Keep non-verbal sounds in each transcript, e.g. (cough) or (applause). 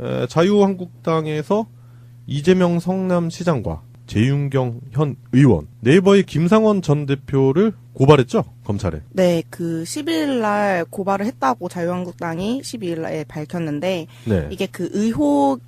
에, 자유한국당에서 이재명 성남시장과 재윤경 현 의원, 네이버의 김상원 전 대표를 고발했죠 검찰에. 네, 그 12일 날 고발을 했다고 자유한국당이 12일 날에 밝혔는데 네. 이게 그 의혹에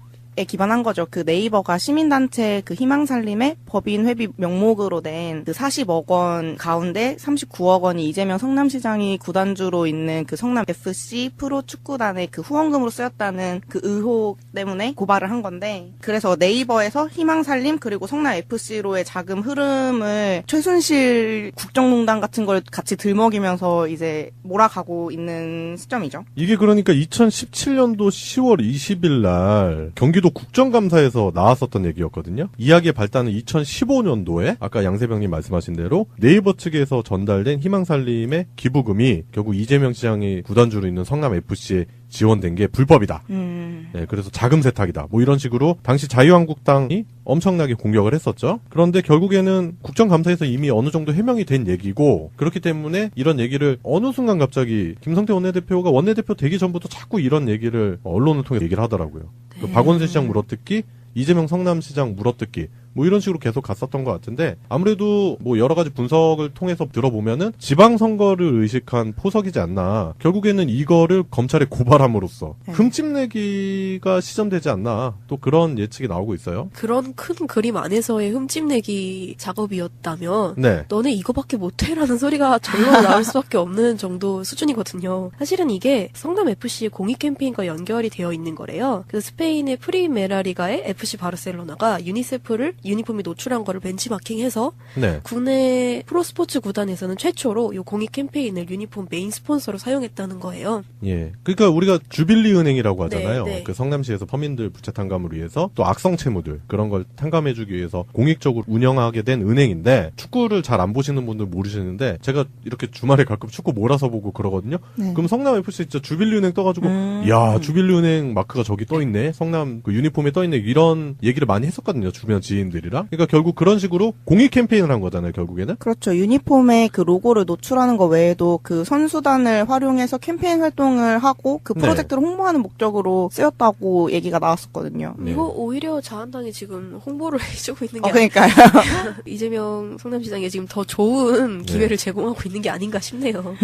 기반한 거죠. 그 네이버가 시민단체 그 희망살림의 법인 회비 명목으로 낸 그 40억 원 가운데 39억 원이 이재명 성남시장이 구단주로 있는 그 성남 FC 프로 축구단의 그 후원금으로 쓰였다는 그 의혹 때문에 고발을 한 건데 그래서 네이버에서 희망살림 그리고 성남 FC로의 자금 흐름을 최순실 국정농단 같은 걸 같이 들먹이면서 이제 몰아가고 있는 시점이죠. 이게 그러니까 2017년도 10월 20일 날 경기도 국정감사에서 나왔었던 얘기였거든요. 이야기의 발단은 2015년도에 아까 양세병님 말씀하신 대로 네이버 측에서 전달된 희망살림의 기부금이 결국 이재명 시장이 구단주로 있는 성남 FC에 지원된 게 불법이다. 음. 예, 그래서 자금 세탁이다. 뭐 이런 식으로 당시 자유한국당이 엄청나게 공격을 했었죠. 그런데 결국에는 국정감사에서 이미 어느 정도 해명이 된 얘기고 그렇기 때문에 이런 얘기를 어느 순간 갑자기 김성태 원내대표가 원내대표 되기 전부터 자꾸 이런 얘기를 언론을 통해 얘기를 하더라고요. 그 박원순 시장 물어뜯기, 이재명 성남시장 물어뜯기 뭐 이런 식으로 계속 갔었던 것 같은데 아무래도 뭐 여러 가지 분석을 통해서 들어보면은 지방선거를 의식한 포석이지 않나 결국에는 이거를 검찰에 고발함으로써 네. 흠집내기가 시전되지 않나 또 그런 예측이 나오고 있어요. 그런 큰 그림 안에서의 흠집내기 작업이었다면 네. 너네 이거밖에 못해라는 소리가 절로 나올 수밖에 없는 정도 수준이거든요. 사실은 이게 성남 FC의 공익 캠페인과 연결이 되어 있는 거래요. 그래서 스페인의 프리메라리가의 FC 바르셀로나가 유니세프를 유니폼에 노출한 거를 벤치마킹해서 네. 국내 프로스포츠 구단에서는 최초로 이 공익 캠페인을 유니폼 메인 스폰서로 사용했다는 거예요. 예. 그러니까 우리가 주빌리 은행이라고 하잖아요. 네, 네. 그 성남시에서 서민들 부채 탕감을 위해서 또 악성 채무들 그런 걸 탕감해 주기 위해서 공익적으로 운영하게 된 은행인데 축구를 잘 안 보시는 분들 모르시는데 제가 이렇게 주말에 가끔 축구 몰아서 보고 그러거든요. 네. 그럼 성남 FC 진짜 주빌리 은행 떠 가지고 음. 야 주빌리 은행 마크가 저기 떠 있네. 성남 그 유니폼에 떠 있네. 이런 얘기를 많이 했었거든요. 주변 지인 들이랑. 그러니까 결국 그런 식으로 공익 캠페인을 한 거잖아요. 결국에는. 그렇죠. 유니폼에 그 로고를 노출하는 거 외에도 그 선수단을 활용해서 캠페인 활동을 하고 그 네. 프로젝트를 홍보하는 목적으로 쓰였다고 얘기가 나왔었거든요. 네. 이거 오히려 자한당이 지금 홍보를 (laughs) 해주고 있는 게 어, 그러니까요. (laughs) (laughs) 이재명 성남시장이 지금 더 좋은 네. 기회를 제공하고 있는 게 아닌가 싶네요.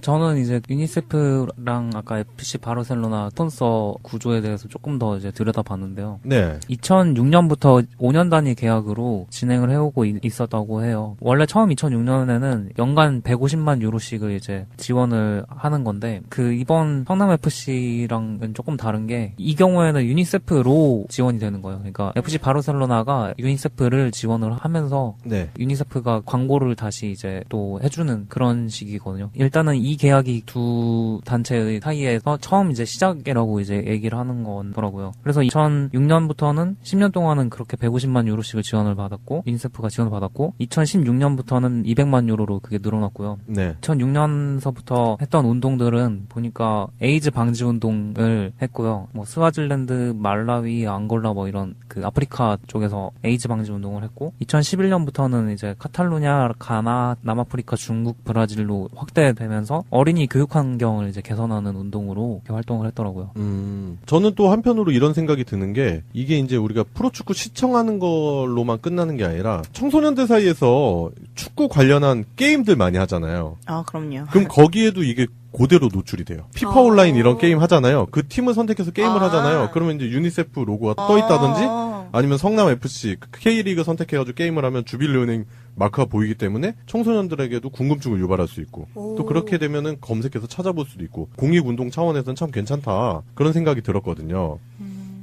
저는 이제 유니세프랑 아까 FC 바르셀로나 스폰서 구조에 대해서 조금 더 이제 들여다봤는데요. 네. 2006년부터 5년 단위 계약으로 진행을 해오고 이- 있었다고 해요. 원래 처음 2006년에는 연간 150만 유로씩을 이제 지원을 하는 건데 그 이번 성남 FC랑은 조금 다른 게 이 경우에는 유니세프로 지원이 되는 거예요. 그러니까 FC 바르셀로나가 유니세프를 지원을 하면서 네. 유니세프가 광고를 다시 이제 또 해주는 그런 식이거든요. 일단은 이 계약이 두 단체의 사이에서 처음 이제 시작이라고 이제 얘기를 하는 거더라고요. 그래서 2006년부터는 10년 동안은 그렇게 150만 유로씩을 지원을 받았고 유니세프가 지원을 받았고 2016년부터는 200만 유로로 그게 늘어났고요. 네. 2006년서부터 했던 운동들은 보니까 에이즈 방지 운동을 했고요. 뭐 스와질랜드, 말라위, 앙골라 뭐 이런 그 아프리카 쪽에서 에이즈 방지 운동을 했고 2011년부터는 이제 카탈루냐, 가나, 남아프리카, 중국, 브라질로 확대되면서 어린이 교육 환경을 이제 개선하는 운동으로 활동을 했더라고요. 음, 저는 또 한편으로 이런 생각이 드는 게 이게 이제 우리가 프로축구 시청하는 걸로만 끝나는 게 아니라 청소년들 사이에서 축구 관련한 게임들 많이 하잖아요. 아, 그럼요. 그럼 거기에도 이게 그대로 노출이 돼요. 피파 어. 온라인 이런 게임 하잖아요. 그 팀을 선택해서 게임을 아. 하잖아요. 그러면 이제 유니세프 로고가 떠 있다든지 아. 아니면 성남 FC K리그 선택해가지고 게임을 하면 주빌리은행 마크가 보이기 때문에 청소년들에게도 궁금증을 유발할 수 있고 또 오. 그렇게 되면은 검색해서 찾아볼 수도 있고 공익 운동 차원에서는 참 괜찮다 그런 생각이 들었거든요.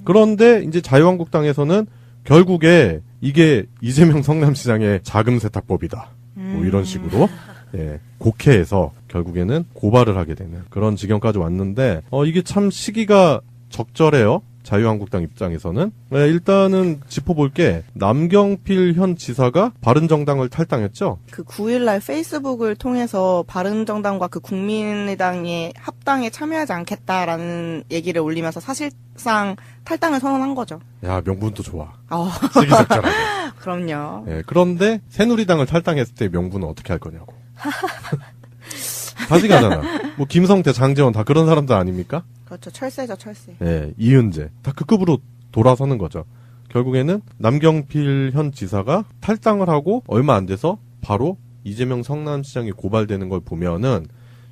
그런데 이제 자유한국당에서는 결국에 이게 이재명 성남시장의 자금 세탁법이다. 뭐 이런 식으로 예, 국회에서 결국에는 고발을 하게 되는 그런 지경까지 왔는데 어 이게 참 시기가 적절해요. 자유한국당 입장에서는 네, 일단은 짚어볼 게 남경필 현 지사가 바른정당을 탈당했죠. 그 9일날 페이스북을 통해서 바른정당과 그 국민의당의 합당에 참여하지 않겠다라는 얘기를 올리면서 사실상 탈당을 선언한 거죠. 야 명분도 좋아. 어, 시기적절하게. (laughs) 그럼요. 예, 그런데 새누리당을 탈당했을 때 명분은 어떻게 할 거냐고. (laughs) 다시 가잖아. 뭐 김성태, 장재원 다 그런 사람들 아닙니까? 그렇죠. 철새죠, 철새. 예, 이은재 다 그 급으로 돌아서는 거죠. 결국에는 남경필 현 지사가 탈당을 하고 얼마 안 돼서 바로 이재명 성남시장이 고발되는 걸 보면은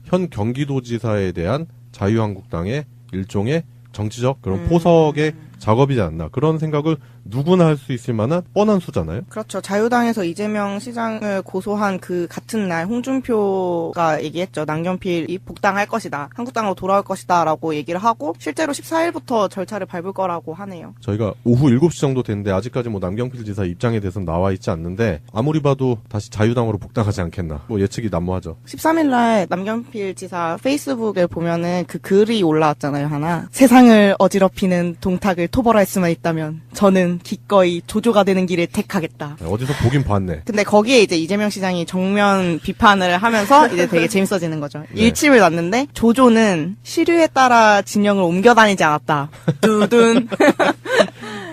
현 경기도지사에 대한 자유한국당의 일종의 정치적 그런 음. 포석의 작업이지 않나 그런 생각을 누구나 할 수 있을 만한 뻔한 수잖아요. 그렇죠. 자유당에서 이재명 시장을 고소한 그 같은 날 홍준표가 얘기했죠. 남경필이 복당할 것이다. 한국당으로 돌아올 것이다. 라고 얘기를 하고 실제로 14일부터 절차를 밟을 거라고 하네요. 저희가 오후 7시 정도 됐는데 아직까지 뭐 남경필 지사 입장에 대해서는 나와 있지 않는데 아무리 봐도 다시 자유당으로 복당하지 않겠나 뭐 예측이 난무하죠. 13일 날 남경필 지사 페이스북에 보면은 그 글이 올라왔잖아요, 하나. 세상을 어지럽히는 동탁을 토벌할 수만 있다면 저는 기꺼이 조조가 되는 길을 택하겠다. 어디서 보긴 봤네. 근데 거기에 이제 이재명 시장이 정면 비판을 하면서 이제 되게 (laughs) 재밌어지는 거죠. 네. 일침을 놨는데 조조는 시류에 따라 진영을 옮겨 다니지 않았다. 두둔. (laughs)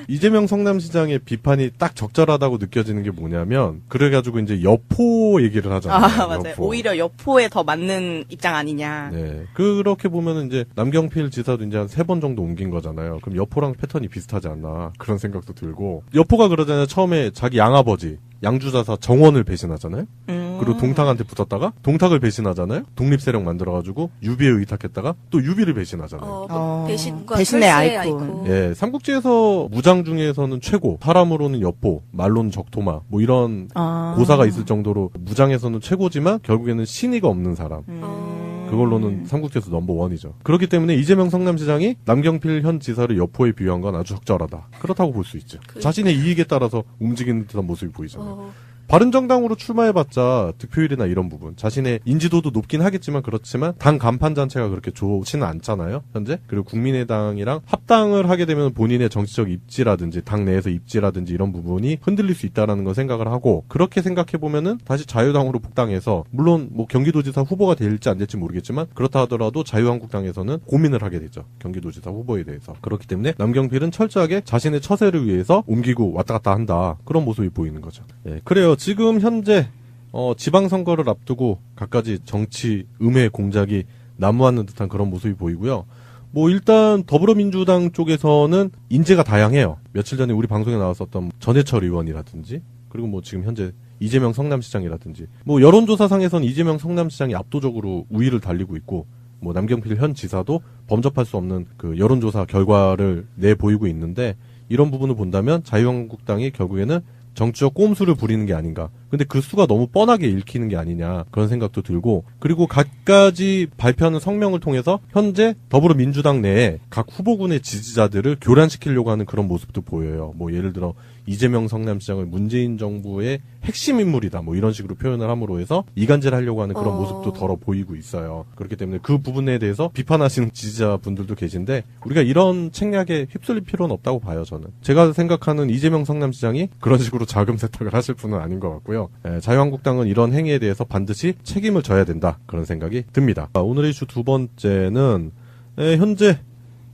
이재명 성남시장의 비판이 딱 적절하다고 느껴지는 게 뭐냐면 그래가지고 이제 여포 얘기를 하잖아요. 아, 맞아요. 여포. 오히려 여포에 더 맞는 입장 아니냐. 네. 그렇게 보면은 이제 남경필 지사도 이제 한 세 번 정도 옮긴 거잖아요. 그럼 여포랑 패턴이 비슷하지 않나 그런 생각도 들고 여포가 그러잖아요. 처음에 자기 양아버지 양주자사 정원을 배신하잖아요. 음. 그리고 동탁한테 붙었다가 동탁을 배신하잖아요. 독립 세력 만들어가지고 유비에 의탁했다가 또 유비를 배신하잖아요. 어, 어, 배신과 배신의 아이콘. 아이콘. 예, 삼국지에서 무장 중에서는 최고, 사람으로는 여포, 말로는 적토마, 뭐 이런 아. 고사가 있을 정도로 무장에서는 최고지만 결국에는 신의가 없는 사람. 음. 어. 그걸로는 삼국지에서 넘버 원이죠. 그렇기 때문에 이재명 성남시장이 남경필 현 지사를 여포에 비유한 건 아주 적절하다. 그렇다고 볼 수 있죠. 그- 자신의 이익에 따라서 움직이는 듯한 모습이 보이잖아요. 어, 바른정당으로 출마해봤자 득표율이나 이런 부분 자신의 인지도도 높긴 하겠지만 그렇지만 당 간판 자체가 그렇게 좋지는 않잖아요 현재 그리고 국민의당이랑 합당을 하게 되면 본인의 정치적 입지라든지 당 내에서 입지라든지 이런 부분이 흔들릴 수 있다라는 걸 생각을 하고 그렇게 생각해 보면은 다시 자유당으로 복당해서 물론 뭐 경기도지사 후보가 될지 안 될지 모르겠지만 그렇다 하더라도 자유한국당에서는 고민을 하게 되죠 경기도지사 후보에 대해서 그렇기 때문에 남경필은 철저하게 자신의 처세를 위해서 옮기고 왔다 갔다 한다 그런 모습이 보이는 거죠. 예, 그래요. 지금 현재 어, 지방선거를 앞두고 갖가지 정치 음해 공작이 난무하는 듯한 그런 모습이 보이고요. 뭐 일단 더불어민주당 쪽에서는 인재가 다양해요. 며칠 전에 우리 방송에 나왔었던 전해철 의원이라든지 그리고 뭐 지금 현재 이재명 성남시장이라든지 뭐 여론조사상에서는 이재명 성남시장이 압도적으로 우위를 달리고 있고 뭐 남경필 현 지사도 범접할 수 없는 그 여론조사 결과를 내 보이고 있는데 이런 부분을 본다면 자유한국당이 결국에는 정치적 꼼수를 부리는 게 아닌가. 근데 그 수가 너무 뻔하게 읽히는 게 아니냐 그런 생각도 들고 그리고 갖가지 발표하는 성명을 통해서 현재 더불어민주당 내에 각 후보군의 지지자들을 교란시키려고 하는 그런 모습도 보여요. 뭐 예를 들어 이재명 성남시장을 문재인 정부의 핵심 인물이다 뭐 이런 식으로 표현을 함으로 해서 이간질 하려고 하는 그런 어. 모습도 덜어 보이고 있어요. 그렇기 때문에 그 부분에 대해서 비판하시는 지지자분들도 계신데 우리가 이런 책략에 휩쓸릴 필요는 없다고 봐요 저는. 제가 생각하는 이재명 성남시장이 그런 식으로 자금 세탁을 하실 분은 아닌 것 같고요. 예, 자유한국당은 이런 행위에 대해서 반드시 책임을 져야 된다 그런 생각이 듭니다. 아, 오늘의 이슈 두 번째는 예, 현재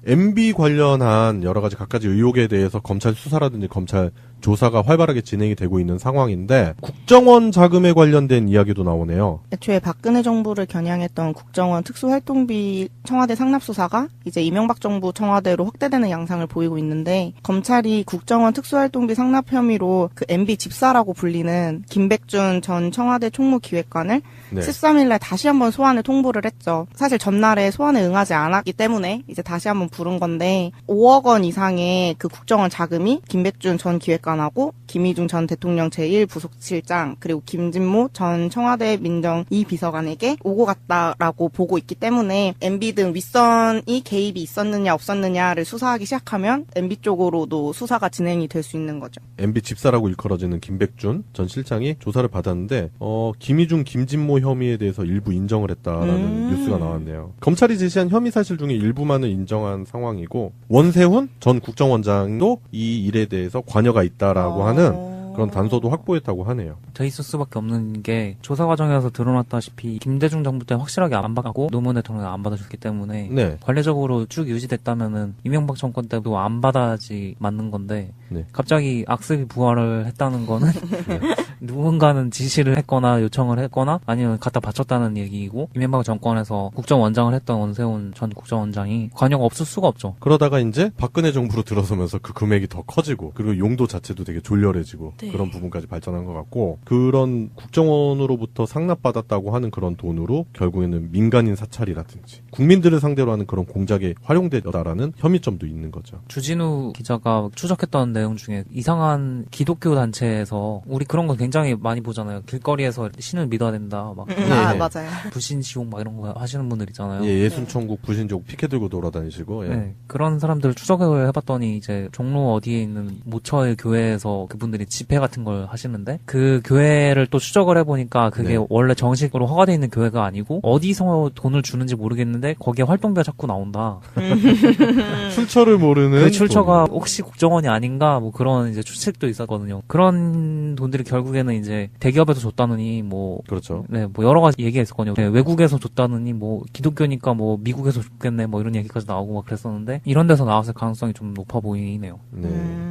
MB 관련한 여러 가지 각가지 의혹에 대해서 검찰 수사라든지 검찰 조사가 활발하게 진행이 되고 있는 상황인데 국정원 자금에 관련된 이야기도 나오네요. 애초에 박근혜 정부를 겨냥했던 국정원 특수활동비 청와대 상납수사가 이제 이명박 정부 청와대로 확대되는 양상을 보이고 있는데 검찰이 국정원 특수활동비 상납 혐의로 그 MB 집사라고 불리는 김백준 전 청와대 총무 기획관을 네. 13일 날 다시 한번 소환을 통보를 했죠. 사실 전날에 소환에 응하지 않았기 때문에 이제 다시 한번 부른 건데 5억 원 이상의 그 국정원 자금이 김백준 전 기획관하고 김희중 전 대통령 제1부속실장 그리고 김진모 전 청와대 민정 2비서관에게 오고 갔다라고 보고 있기 때문에 MB 등 윗선이 개입이 있었느냐 없었느냐를 수사하기 시작하면 MB 쪽으로도 수사가 진행이 될 수 있는 거죠. MB 집사라고 일컬어지는 김백준 전 실장이 조사를 받았는데 어, 김희중, 김진모 혐의에 대해서 일부 인정을 했다라는 음. 뉴스가 나왔네요. 검찰이 제시한 혐의 사실 중에 일부만을 인정한 상황이고 원세훈 전 국정원장도 이 일에 대해서 관여가 있다라고 어. 하는 그런 단서도 확보했다고 하네요. 돼 있을 수밖에 없는 게 조사 과정에서 드러났다시피 김대중 정부 때 확실하게 안 받고 노무현 대통령이 안 받아줬기 때문에 네. 관례적으로 쭉 유지됐다면은 이명박 정권 때도 안 받아야지 맞는 건데 네. 갑자기 악습이 부활을 했다는 거는 네. (laughs) (laughs) 누군가는 지시를 했거나 요청을 했거나 아니면 갖다 바쳤다는 얘기이고 이명박 정권에서 국정원장을 했던 원세훈 전 국정원장이 관여가 없을 수가 없죠. 그러다가 이제 박근혜 정부로 들어서면서 그 금액이 더 커지고 그리고 용도 자체도 되게 졸렬해지고 네. 그런 부분까지 발전한 것 같고 그런 국정원으로부터 상납받았다고 하는 그런 돈으로 결국에는 민간인 사찰이라든지 국민들을 상대로 하는 그런 공작에 활용됐다라는 혐의점도 있는 거죠. 주진우 기자가 추적했던 내용 중에 이상한 기독교 단체에서 우리 그런 거 굉장히 많이 보잖아요. 길거리에서 신을 믿어야 된다. 막 음, 아 예. 맞아요. 불신 지옥 막 이런 거 하시는 분들 있잖아요. 예, 예순 천국 부신족 피켓 들고 돌아다니시고 예. 네, 그런 사람들 추적을 해 봤더니 이제 종로 어디에 있는 모처의 교회에서 그분들이 집회 같은 걸 하시는데 그 교회를 또 추적을 해 보니까 그게 네. 원래 정식으로 허가돼 있는 교회가 아니고 어디서 돈을 주는지 모르겠는데 거기에 활동비가 자꾸 나온다. (laughs) 출처를 모르는 그 출처가 돈. 혹시 국정원이 아닌가 뭐 그런 이제 추측도 있었거든요. 그런 돈들이 결국에 는 이제 대기업에서 줬다느니 뭐 그렇죠. 네, 뭐 여러 가지 얘기가 있었거든요. 네, 외국에서 줬다느니 뭐 기독교니까 뭐 미국에서 줬겠네 뭐 이런 얘기까지 나오고 막 그랬었는데 이런 데서 나왔을 가능성이 좀 높아 보이네요. 네. 음.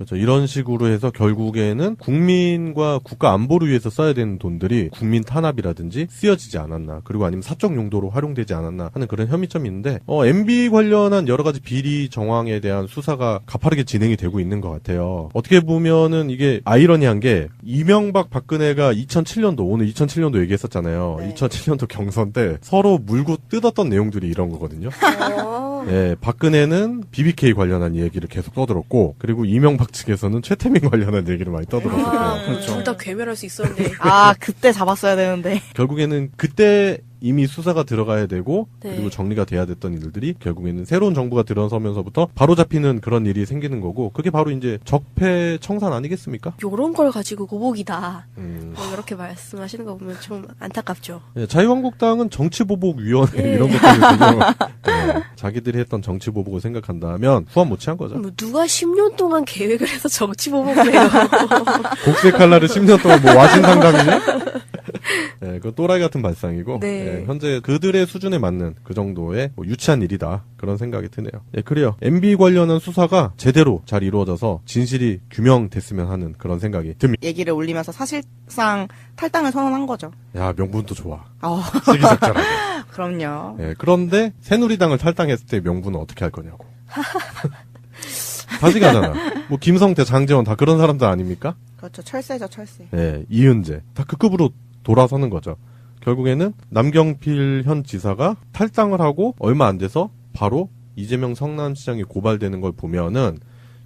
그렇죠. 이런 식으로 해서 결국에는 국민과 국가 안보를 위해서 써야 되는 돈들이 국민 탄압이라든지 쓰여지지 않았나, 그리고 아니면 사적 용도로 활용되지 않았나 하는 그런 혐의점이 있는데, 어, MB 관련한 여러 가지 비리 정황에 대한 수사가 가파르게 진행이 되고 있는 것 같아요. 어떻게 보면은 이게 아이러니한 게, 이명박 박근혜가 2007년도, 오늘 2007년도 얘기했었잖아요. 네. 2007년도 경선 때 서로 물고 뜯었던 내용들이 이런 거거든요. 어. 예, 박근혜는 BBK 관련한 얘기를 계속 떠들었고, 그리고 이명박 측에서는 최태민 관련한 얘기를 많이 떠들었었고, 아, 그렇죠. 둘 다 괴멸할 수 있었는데. 아 그때 잡았어야 되는데. 결국에는 그때 이미 수사가 들어가야 되고, 네. 그리고 정리가 돼야 됐던 일들이 결국에는 새로운 정부가 들어서면서부터 바로 잡히는 그런 일이 생기는 거고, 그게 바로 이제 적폐 청산 아니겠습니까? 요런 걸 가지고 고복이다. 음. 뭐 이렇게 말씀하시는 거 보면 좀 안타깝죠. 예, 자유한국당은 정치보복위원회 예. 이런 것들을 예, 자기들이 했던 정치보복을 생각한다면 후한 못 취한 거죠. 뭐 누가 10년 동안 계획을 해서 정치 보복을 해요. 곡색 칼날을 10년 동안 뭐 와신 상담이냐? 예, (laughs) 그 또라이 같은 발상이고 네. 예, 현재 그들의 수준에 맞는 그 정도의 뭐 유치한 일이다 그런 생각이 드네요. 예, 그래요. MB 관련한 수사가 제대로 잘 이루어져서 진실이 규명됐으면 하는 그런 생각이 듭니다. 얘기를 올리면서 사실상 탈당을 선언한 거죠. 야 명분도 좋아. 어. (laughs) 그럼요. 예, 그런데 새누리당을 탈당했을 때 명분은 어떻게 할 거냐고. 다시 가잖아. 뭐 김성태, 장재원 다 그런 사람들 아닙니까? 그렇죠. 철새죠, 철새. 예, 이은재 다 그 급으로 돌아서는 거죠. 결국에는 남경필 현 지사가 탈당을 하고 얼마 안 돼서 바로 이재명 성남시장이 고발되는 걸 보면은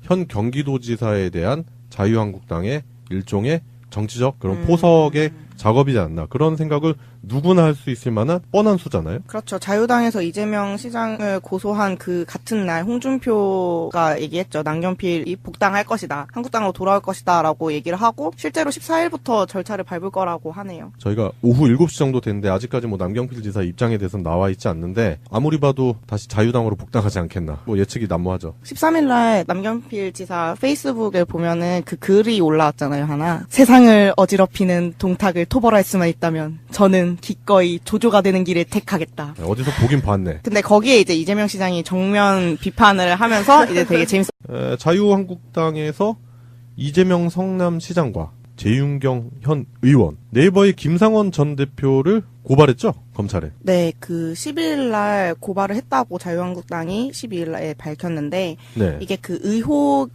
현 경기도지사에 대한 자유한국당의 일종의 정치적 그런 음. 포석의 작업이지 않나 그런 생각을 누구나 할 수 있을 만한 뻔한 수잖아요. 그렇죠. 자유당에서 이재명 시장을 고소한 그 같은 날 홍준표가 얘기했죠. 남경필이 복당할 것이다. 한국당으로 돌아올 것이다. 라고 얘기를 하고 실제로 14일부터 절차를 밟을 거라고 하네요. 저희가 오후 7시 정도 됐는데 아직까지 뭐 남경필 지사 입장에 대해서는 나와 있지 않는데 아무리 봐도 다시 자유당으로 복당하지 않겠나 뭐 예측이 난무하죠. 13일 날 남경필 지사 페이스북에 보면은 그 글이 올라왔잖아요. 하나. 세상을 어지럽히는 동탁을 토벌할 수만 있다면 저는 기꺼이 조조가 되는 길을 택하겠다. 네, 어디서 보긴 봤네. 근데 거기에 이제 이재명 시장이 정면 비판을 하면서 이제 되게 재밌 (laughs) 에, 자유한국당에서 이재명 성남시장과 재윤경 현 의원, 네이버의 김상원 전 대표를 고발했죠 검찰에. 네, 그 12일 날 고발을 했다고 자유한국당이 12일 날에 밝혔는데 네. 이게 그 의혹에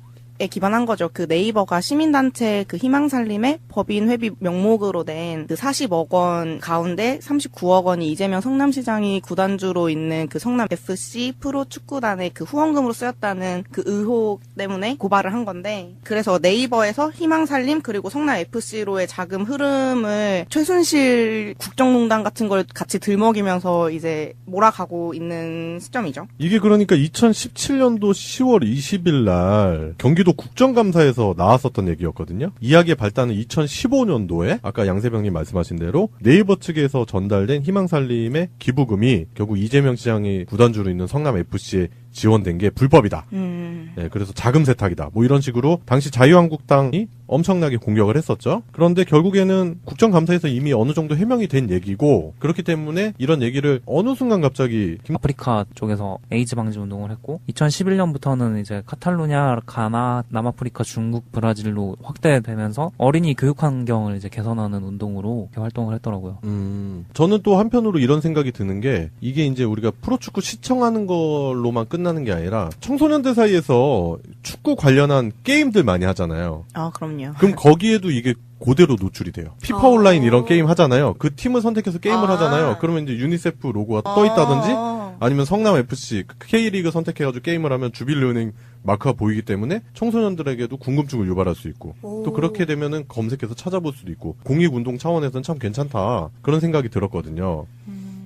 기반한 거죠. 그 네이버가 시민단체 그 희망살림의 법인 회비 명목으로 낸 그 40억 원 가운데 39억 원이 이재명 성남시장이 구단주로 있는 그 성남 FC 프로 축구단의 그 후원금으로 쓰였다는 그 의혹 때문에 고발을 한 건데 그래서 네이버에서 희망살림 그리고 성남 FC로의 자금 흐름을 최순실 국정농단 같은 걸 같이 들먹이면서 이제 몰아가고 있는 시점이죠. 이게 그러니까 2017년도 10월 20일 날 경기도 국정감사에서 나왔었던 얘기였거든요. 이야기의 발단은 2015년도에 아까 양세병님 말씀하신 대로 네이버 측에서 전달된 희망살림의 기부금이 결국 이재명 시장이 구단주로 있는 성남 FC에 지원된 게 불법이다. 음. 음. 예, 그래서 자금 세탁이다. 뭐 이런 식으로 당시 자유한국당이 엄청나게 공격을 했었죠. 그런데 결국에는 국정감사에서 이미 어느 정도 해명이 된 얘기고 그렇기 때문에 이런 얘기를 어느 순간 갑자기 김- 아프리카 쪽에서 에이즈 방지 운동을 했고 2011년부터는 이제 카탈루냐, 가나, 남아프리카, 중국, 브라질로 확대되면서 어린이 교육 환경을 이제 개선하는 운동으로 활동을 했더라고요. 음, 저는 또 한편으로 이런 생각이 드는 게 이게 이제 우리가 프로축구 시청하는 걸로만 끝 나는 게 아니라 청소년들 사이에서 축구 관련한 게임들 많이 하잖아요. 아, 그럼요. 그럼 거기에도 이게 그대로 노출이 돼요. 피파 아. 온라인 이런 게임 하잖아요. 그 팀을 선택해서 게임을 아. 하잖아요. 그러면 이제 유니세프 로고가 떠 있다든지 아. 아니면 성남 FC K리그 선택해가지고 게임을 하면 주빌리은행 마크가 보이기 때문에 청소년들에게도 궁금증을 유발할 수 있고 또 오. 그렇게 되면은 검색해서 찾아볼 수도 있고 공익 운동 차원에서는 참 괜찮다 그런 생각이 들었거든요.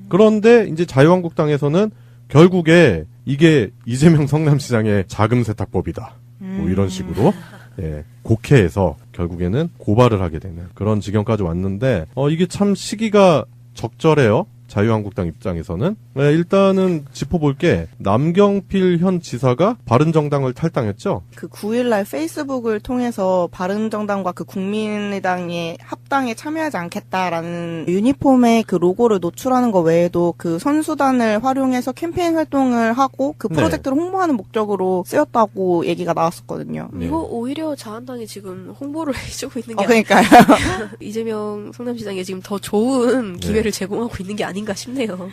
그런데 이제 자유한국당에서는 결국에 이게 이재명 성남시장의 자금 세탁법이다. 뭐 이런 식으로 예, 국회에서 결국에는 고발을 하게 되는 그런 지경까지 왔는데 어 이게 참 시기가 적절해요. 자유한국당 입장에서는 네, 일단은 짚어볼 게 남경필 현 지사가 바른정당을 탈당했죠. 그 9일날 페이스북을 통해서 바른정당과 그 국민의당의 합당에 참여하지 않겠다라는 유니폼의 그 로고를 노출하는 것 외에도 그 선수단을 활용해서 캠페인 활동을 하고 그 네. 프로젝트를 홍보하는 목적으로 쓰였다고 얘기가 나왔었거든요. 네. 이거 오히려 자한당이 지금 홍보를 (laughs) 해주고 있는 게 어, 그러니까요. (laughs) 이재명 성남시장이 지금 더 좋은 기회를 제공하고 있는 게 아닌가 싶네요.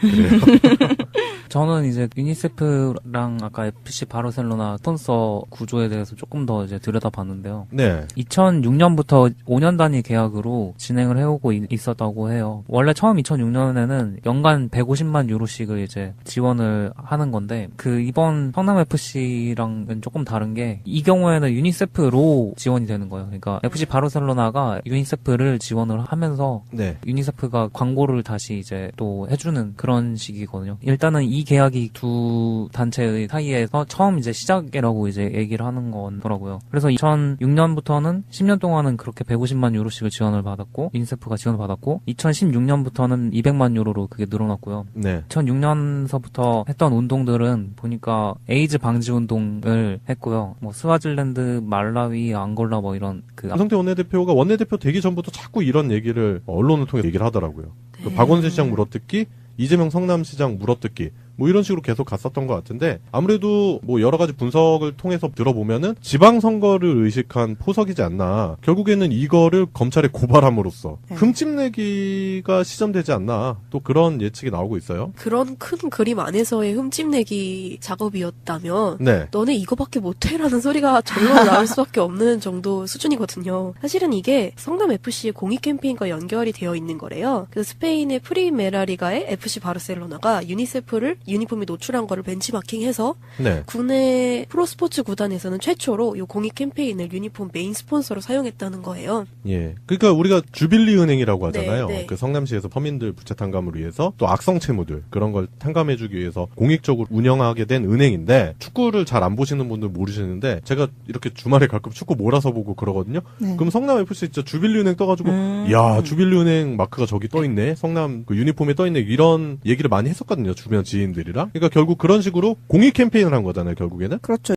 저는 이제 유니세프랑 아까 FC 바르셀로나 스폰서 구조에 대해서 조금 더 이제 들여다봤는데요. 네. 2006년부터 5년 단위 계약으로 진행을 해오고 이- 있었다고 해요. 원래 처음 2006년에는 연간 150만 유로씩을 이제 지원을 하는 건데 그 이번 성남 FC랑은 조금 다른 게 이 경우에는 유니세프로 지원이 되는 거예요. 그러니까 FC 바르셀로나가 유니세프를 지원을 하면서 네. 유니세프가 광고를 다시 이제 또 해주는 그런 식이거든요. 일단은 이 계약이 두 단체의 사이에서 처음 이제 시작이라고 이제 얘기를 하는 거더라고요. 그래서 2006년부터는 10년 동안은 그렇게 150만 유로씩을 지원을 받았고 유니세프가 지원을 받았고 2016년부터는 200만 유로로 그게 늘어났고요. 네. 2006년서부터 했던 운동들은 보니까 에이즈 방지 운동을 했고요. 뭐 스와질랜드, 말라위, 앙골라 뭐 이런 그 김성태 원내대표가 원내대표 되기 전부터 자꾸 이런 얘기를 언론을 통해 얘기를 하더라고요. 그 박원순 시장 물어뜯기, 이재명 성남시장 물어뜯기, 뭐 이런 식으로 계속 갔었던 것 같은데 아무래도 뭐 여러 가지 분석을 통해서 들어보면은 지방선거를 의식한 포석이지 않나. 결국에는 이거를 검찰에 고발함으로써 네. 흠집내기가 시전되지 않나. 또 그런 예측이 나오고 있어요. 그런 큰 그림 안에서의 흠집내기 작업이었다면 네. 너네 이거밖에 못해라는 소리가 절로 (laughs) 나올 수밖에 없는 정도 수준이거든요. 사실은 이게 성남 FC의 공익 캠페인과 연결이 되어 있는 거래요. 그래서 스페인의 프리메라리가의 FC 바르셀로나가 유니세프를 유니폼에 노출한 거를 벤치마킹해서 네. 국내 프로스포츠 구단에서는 최초로 이 공익 캠페인을 유니폼 메인 스폰서로 사용했다는 거예요. 예. 그러니까 우리가 주빌리 은행이라고 하잖아요. 네, 네. 그 성남시에서 서민들 부채 탕감을 위해서 또 악성 채무들 그런 걸 탕감해 주기 위해서 공익적으로 운영하게 된 은행인데 축구를 잘 안 보시는 분들 모르시는데 제가 이렇게 주말에 가끔 축구 몰아서 보고 그러거든요. 네. 그럼 성남 FC 진짜 주빌리 은행 떠 가지고 음. 야 주빌리 은행 마크가 저기 떠 있네. 성남 그 유니폼에 떠 있네. 이런 얘기를 많이 했었거든요. 주변 지인 들이랑. 그러니까 결국 그런 식으로 공익 캠페인을 한 거잖아요. 결국에는. 그렇죠.